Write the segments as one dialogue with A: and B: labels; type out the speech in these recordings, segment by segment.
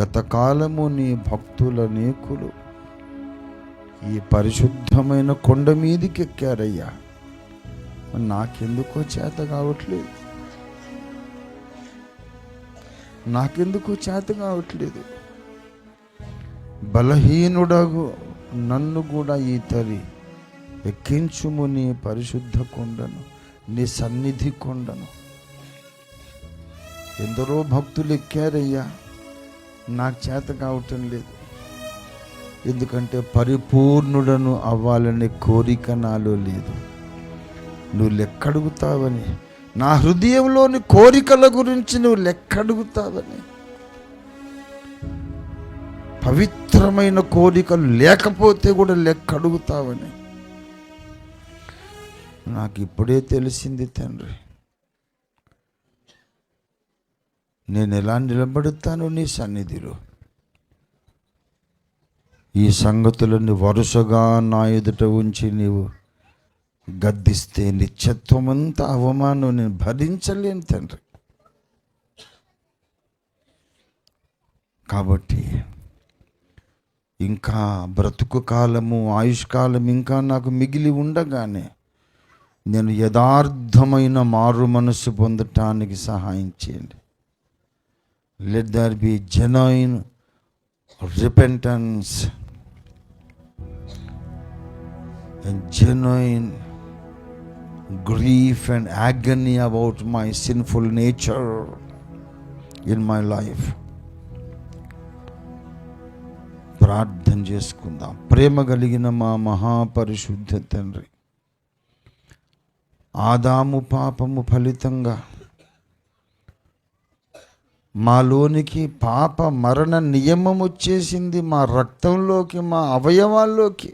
A: గతకాలము నీ భక్తుల నేకులు. ఈ పరిశుద్ధమైన కొండ మీదికి ఎక్కారయ్యా నాకెందుకో చేత కావట్లేదు. నాకెందుకో చేత కావట్లేదు. బలహీనుడగు నన్ను కూడా ఈ తరి ఎక్కించుము నీ పరిశుద్ధ కొండను నీ సన్నిధి కొండను. ఎందరో భక్తులు ఎక్కారయ్యా నాకు చేత కావటం లేదు. ఎందుకంటే పరిపూర్ణుడను అవ్వాలనే కోరిక నాలో లేదు. నువ్వు లెక్కడుగుతావని నా హృదయంలోని కోరికల గురించి నువ్వు లెక్కడుగుతావని పవిత్రమైన కోరికలు లేకపోతే కూడా లెక్కడుగుతావని నాకు ఇప్పుడే తెలిసింది తండ్రి. నేను ఎలా నిలబడుతాను నీ సన్నిధిలో. ఈ సంగతులను వరుసగా నా ఎదుట ఉంచి నీవు గద్దిస్తే నిత్యత్వమంతా అవమానం నేను భరించలేను తండ్రి. కాబట్టి ఇంకా బ్రతుకు కాలము ఆయుష్కాలం ఇంకా నాకు మిగిలి ఉండగానే నేను యథార్థమైన మారు మనసు పొందటానికి సహాయం చేయండి. Let there be genuine repentance and genuine grief and agony about my sinful nature in my life. ప్రార్థన చేసుకుందాం ప్రేమ కలిగిన మా మహాపరిశుద్ధ తండ్రి ఆదాము పాపము ఫలితంగా మాలోనికి పాప మరణ నియమం వచ్చేసింది మా రక్తంలోకి మా అవయవాల్లోకి.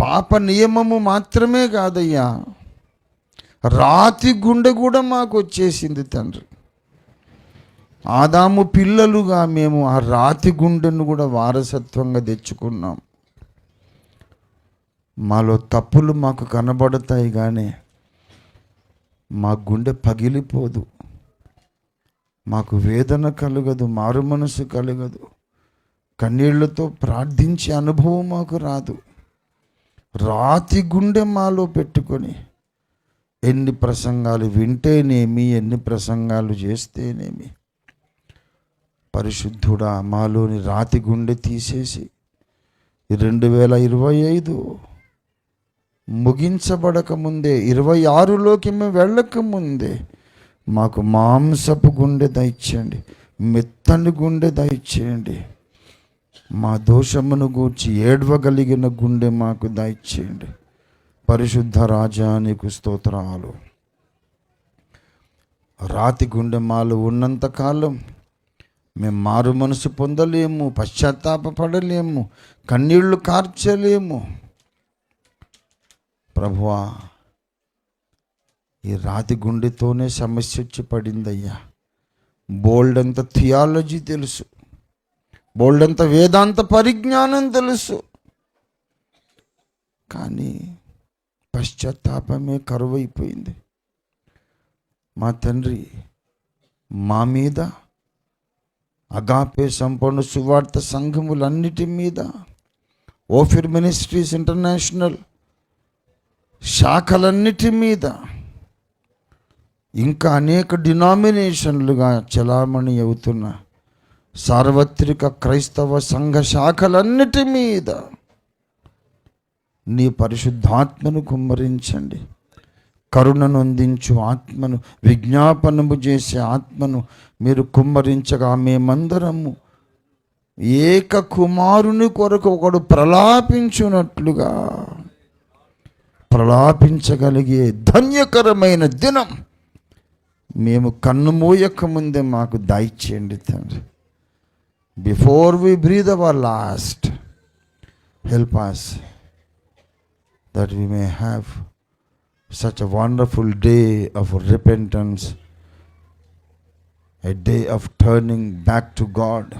A: పాప నియమము మాత్రమే కాదయ్యా. రాతి గుండె కూడా మాకు వచ్చేసింది తండ్రి. ఆదాము పిల్లలుగా మేము ఆ రాతి గుండెను కూడా వారసత్వంగా తెచ్చుకున్నాం. మాలో తప్పులు మాకు కనబడతాయి కానీ మా గుండె పగిలిపోదు. మాకు వేదన కలగదు మారు మనసు కలగదు. కన్నీళ్ళతో ప్రార్థించే అనుభవం మాకు రాదు. రాతి గుండె మాలో పెట్టుకొని ఎన్ని ప్రసంగాలు వింటేనేమి ఎన్ని ప్రసంగాలు చేస్తేనేమి. పరిశుద్ధుడా మాలోని రాతి గుండె తీసేసి రెండు వేల ఇరవై ఐదు ముగించబడక ముందే ఇరవై ఆరులోకి మేము వెళ్ళక ముందే మాకు మాంసపు గుండె దయచేయండి మెత్తని గుండె దయచేయండి. మా దోషమును గూర్చి ఏడవగలిగిన గుండె మాకు దయచేయండి. పరిశుద్ధ రాజా నీకు స్తోత్రాలు. రాతి గుండె మాలు ఉన్నంతకాలం మేము మారు మనసు పొందలేము పశ్చాత్తాపడలేము కన్నీళ్ళు కార్చలేము. ప్రభువా ఈ రాతి గుండెతోనే సమస్య వచ్చి పడిందయ్యా. బోల్డ్ అంత థియాలజీ తెలుసు. బోల్డ్ అంత వేదాంత పరిజ్ఞానం తెలుసు. కానీ పశ్చాత్తాపమే కరువైపోయింది. మా తండ్రి మా మీద అగాపే సంపూర్ణ సువార్త సంఘములన్నిటి మీద ఓఫిర్ మినిస్ట్రీస్ ఇంటర్నేషనల్ శాఖలన్నిటి మీద ఇంకా అనేక డినామినేషన్లుగా చలామణి అవుతున్న సార్వత్రిక క్రైస్తవ సంఘ శాఖలన్నిటి మీద నీ పరిశుద్ధాత్మను కుమ్మరించండి. కరుణను అందించు ఆత్మను విజ్ఞాపనము చేసే ఆత్మను మీరు కుమ్మరించగా మేమందరము ఏక కుమారుని కొరకు ఒకడు ప్రలాపించున్నట్లుగా ప్రలాపించగలిగే ధన్యకరమైన దినం మేము కన్ను మూయక ముందే మాకు దయచేయండి తండ్రి. Before we breathe our last help us that we may have such a wonderful day of repentance a day of turning back to God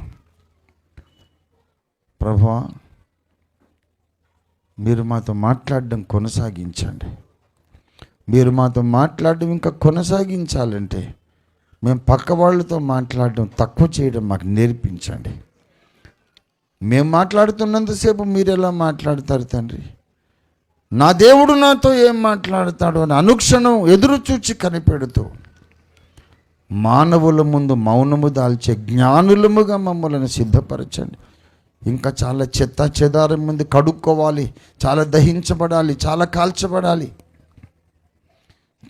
A: ప్రభా మీరు మాతో మాట్లాడడం కొనసాగించండి. మీరు మాతో మాట్లాడడం ఇంకా కొనసాగించాలంటే మేము పక్క వాళ్ళతో మాట్లాడడం తక్కువ చేయడం మాకు నేర్పించండి. మేము మాట్లాడుతున్నంతసేపు మీరు ఎలా మాట్లాడతారు తండ్రి? నా దేవుడు నాతో ఏం మాట్లాడతాడు అని అనుక్షణం ఎదురు చూచి కనిపెడుతూ మానవుల ముందు మౌనము దాల్చే జ్ఞానులముగా మమ్మల్ని సిద్ధపరచండి. ఇంకా చాలా చెత్త చెదారం ముందు కడుక్కోవాలి చాలా దహించబడాలి చాలా కాల్చబడాలి.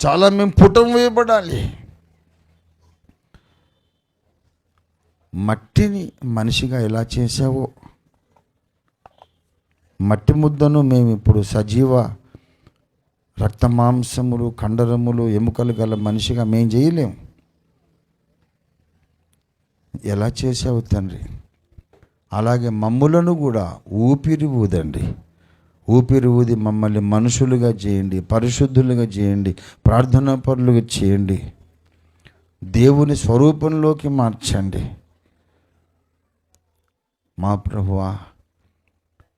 A: చాలా మేము పుటం వేయబడాలి. మట్టిని మనిషిగా ఎలా చేసావో మట్టి ముద్దను మేము ఇప్పుడు సజీవ రక్త మాంసములు కండరములు ఎముకలు గల మనిషిగా మేము చేయలేము ఎలా చేసావు తండ్రి? అలాగే మమ్ములను కూడా ఊపిరి ఊదండి. ఊపిరి ఊది మమ్మల్ని మనుషులుగా చేయండి పరిశుద్ధులుగా చేయండి ప్రార్థనా పరులుగా చేయండి. దేవుని స్వరూపంలోకి మార్చండి. మా ప్రభువా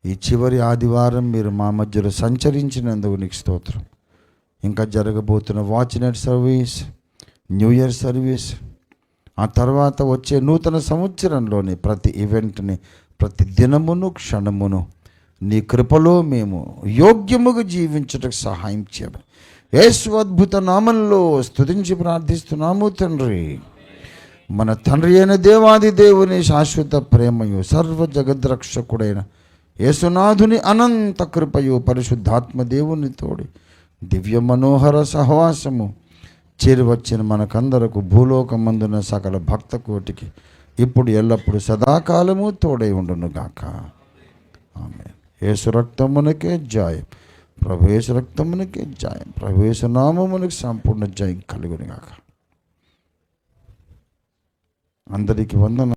A: ఈ చివరి ఆదివారం మీరు మా మధ్యలో సంచరించినందుకు నీకు స్తోత్రం. ఇంకా జరగబోతున్న watch service new year service ఆ తర్వాత వచ్చే నూతన సంవత్సరంలోని ప్రతి ఈవెంట్ని ప్రతి దినమును క్షణమును నీ కృపలో మేము యోగ్యముగా జీవించటకు సహాయం చేయమని యేసు అద్భుత నామంలో స్తుతించి ప్రార్థిస్తున్నాము తండ్రి. మన తండ్రి అయిన దేవాది దేవుని శాశ్వత ప్రేమయు సర్వ జగద్రక్షకుడైన యేసునాథుని అనంత కృపయు పరిశుద్ధాత్మ దేవుని తోడి దివ్య మనోహర సహవాసము చేరువచ్చిన మనకందరకు భూలోకమందున సకల భక్త కోటికి ఇప్పుడు ఎల్లప్పుడూ సదాకాలము తోడై ఉండును గాక ఆమె యేసు రక్తమునకే జాయం. ప్రవేశ రక్తమునకే జాయం. ప్రభు యేసు సంపూర్ణ జాయం కలుగునిగాక. అందరికీ వందన